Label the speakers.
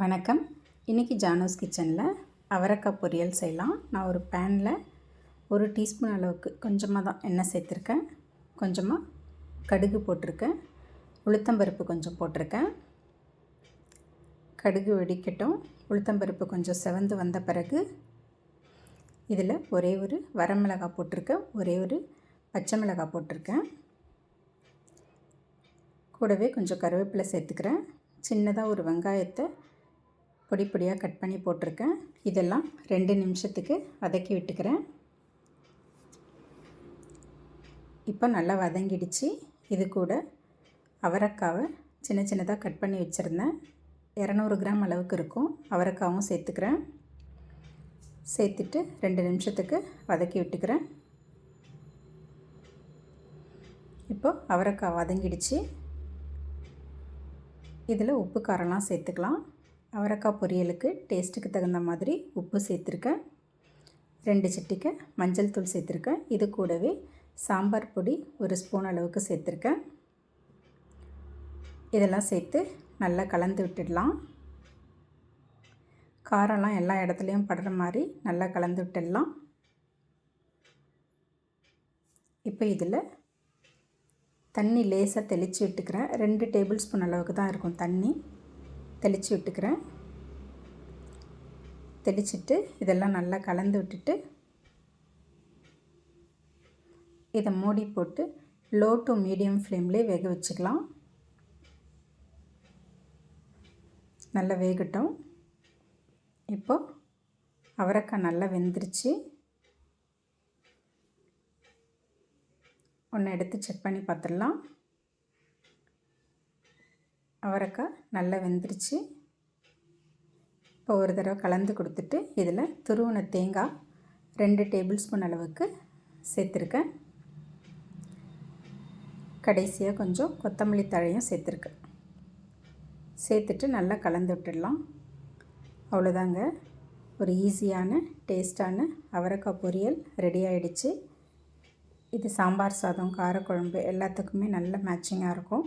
Speaker 1: வணக்கம். இன்றைக்கி ஜானோஸ் கிச்சனில் அவரைக்காய் பொரியல் செய்யலாம். நான் ஒரு பேனில் ஒரு டீஸ்பூன் அளவுக்கு கொஞ்சமாக தான் எண்ணெய் சேர்த்துருக்கேன். கொஞ்சமாக கடுகு போட்டிருக்கேன். உளுத்தம்பருப்பு கொஞ்சம் போட்டிருக்கேன். கடுகு வெடிக்கட்டும். உளுத்தம்பருப்பு கொஞ்சம் செவந்து வந்த பிறகு இதில் ஒரே ஒரு வரமிளகாய் போட்டிருக்கேன். ஒரே ஒரு பச்சை மிளகாய் போட்டிருக்கேன். கூடவே கொஞ்சம் கருவேப்பிலை சேர்த்துக்கிறேன். சின்னதாக ஒரு வெங்காயத்தை பொடி பொடியாக கட் பண்ணி போட்டிருக்கேன். இதெல்லாம் ரெண்டு நிமிஷத்துக்கு வதக்கி விட்டுக்கிறேன். இப்போ நல்லா வதங்கிடுச்சு. இது கூட அவரைக்காவை சின்ன சின்னதாக கட் பண்ணி வச்சுருந்தேன். இரநூறு கிராம் அளவுக்கு இருக்கும். அவரைக்காவும் சேர்த்துக்கிறேன். சேர்த்துட்டு ரெண்டு நிமிஷத்துக்கு வதக்கி விட்டுக்கிறேன். இப்போது அவரைக்காய் வதங்கிடுச்சு. இதில் உப்பு காரம்லாம் சேர்த்துக்கலாம். அவரைக்காய் பொரியலுக்கு டேஸ்ட்டுக்கு தகுந்த மாதிரி உப்பு சேர்த்துருக்கேன். ரெண்டு சட்டிக்கு மஞ்சள் தூள் சேர்த்துருக்கேன். இது கூடவே சாம்பார் பொடி ஒரு ஸ்பூன் அளவுக்கு சேர்த்துருக்கேன். இதெல்லாம் சேர்த்து நல்லா கலந்து விட்டுடலாம். காரம்லாம் எல்லா இடத்துலையும் படுற மாதிரி நல்லா கலந்து விட்டுடலாம். இப்போ இதில் தண்ணி லேசாக தெளித்து விட்டுக்கிறேன். ரெண்டு டேபிள் ஸ்பூன் அளவுக்கு தான் இருக்கும் தண்ணி. தெளித்து விட்டுக்கிறேன். தெளிச்சுட்டு இதெல்லாம் நல்லா கலந்து விட்டுட்டு இதை மூடி போட்டு லோ டு மீடியம் ஃப்ளேம்லேயே வேக வச்சுக்கலாம். நல்லா வேகட்டும். இப்போது அவரைக்காய் நல்லா வெந்துருச்சு. ஒன்று எடுத்து செக் பண்ணி பார்த்துடலாம். அவரைக்காய் நல்லா வெந்துருச்சு. இப்போ ஒரு தடவை கலந்து கொடுத்துட்டு இதில் துருவன தேங்காய் ரெண்டு டேபிள் ஸ்பூன் அளவுக்கு சேர்த்துருக்கேன். கடைசியாக கொஞ்சம் கொத்தமல்லி தழையும் சேர்த்துருக்கேன். சேர்த்துட்டு நல்லா கலந்து விட்டுடலாம். அவ்வளோதாங்க. ஒரு ஈஸியான டேஸ்டான அவரைக்காய் பொரியல் ரெடி ஆகிடுச்சு இது சாம்பார் சாதம் காரக்குழம்பு எல்லாத்துக்குமே நல்ல மேட்சிங்காக இருக்கும்.